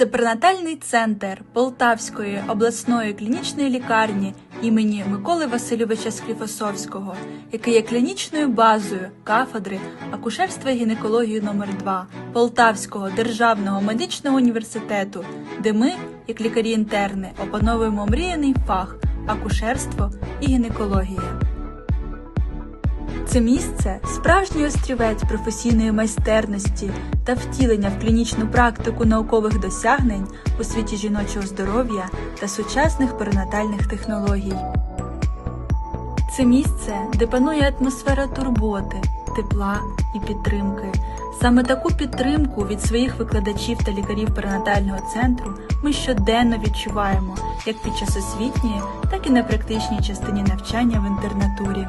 Це пренатальний центр Полтавської обласної клінічної лікарні імені Миколи Васильовича Скліфосовського, який є клінічною базою кафедри акушерства і гінекології номер 2 Полтавського державного медичного університету, де ми, як лікарі-інтерни, опановуємо мріяний фах акушерство і гінекологія. Це місце справжній острівець професійної майстерності та втілення в клінічну практику наукових досягнень у світі жіночого здоров'я та сучасних перинатальних технологій. Це місце, де панує атмосфера турботи, тепла і підтримки. Саме таку підтримку від своїх викладачів та лікарів перинатального центру ми щоденно відчуваємо як під час освітньої, так і на практичній частині навчання в інтернатурі.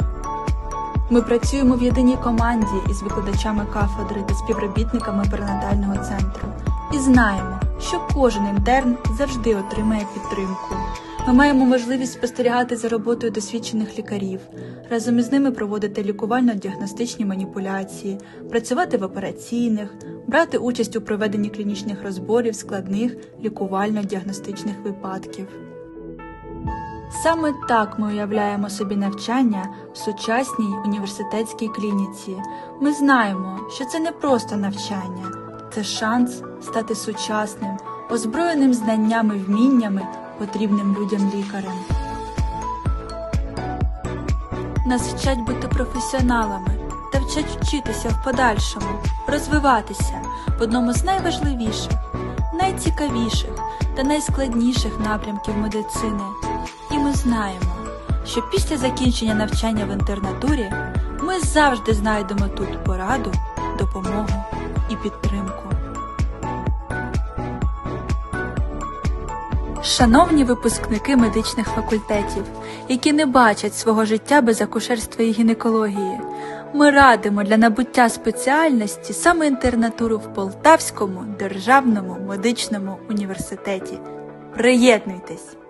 Ми працюємо в єдиній команді із викладачами кафедри та співробітниками перинатального центру і знаємо, що кожен інтерн завжди отримає підтримку. Ми маємо можливість спостерігати за роботою досвідчених лікарів, разом із ними проводити лікувально-діагностичні маніпуляції, працювати в операційних, брати участь у проведенні клінічних розборів складних лікувально-діагностичних випадків. Саме так ми уявляємо собі навчання в сучасній університетській клініці. Ми знаємо, що це не просто навчання, це шанс стати сучасним, озброєним знаннями, вміннями, потрібним людям лікарем. Нас вчать бути професіоналами та вчать вчитися в подальшому, розвиватися в одному з найважливіших, найцікавіших та найскладніших напрямків медицини. Ми знаємо, що після закінчення навчання в інтернатурі ми завжди знайдемо тут пораду, допомогу і підтримку. Шановні випускники медичних факультетів, які не бачать свого життя без акушерства і гінекології, ми радимо для набуття спеціальності саме інтернатуру в Полтавському державному медичному університеті. Приєднуйтесь!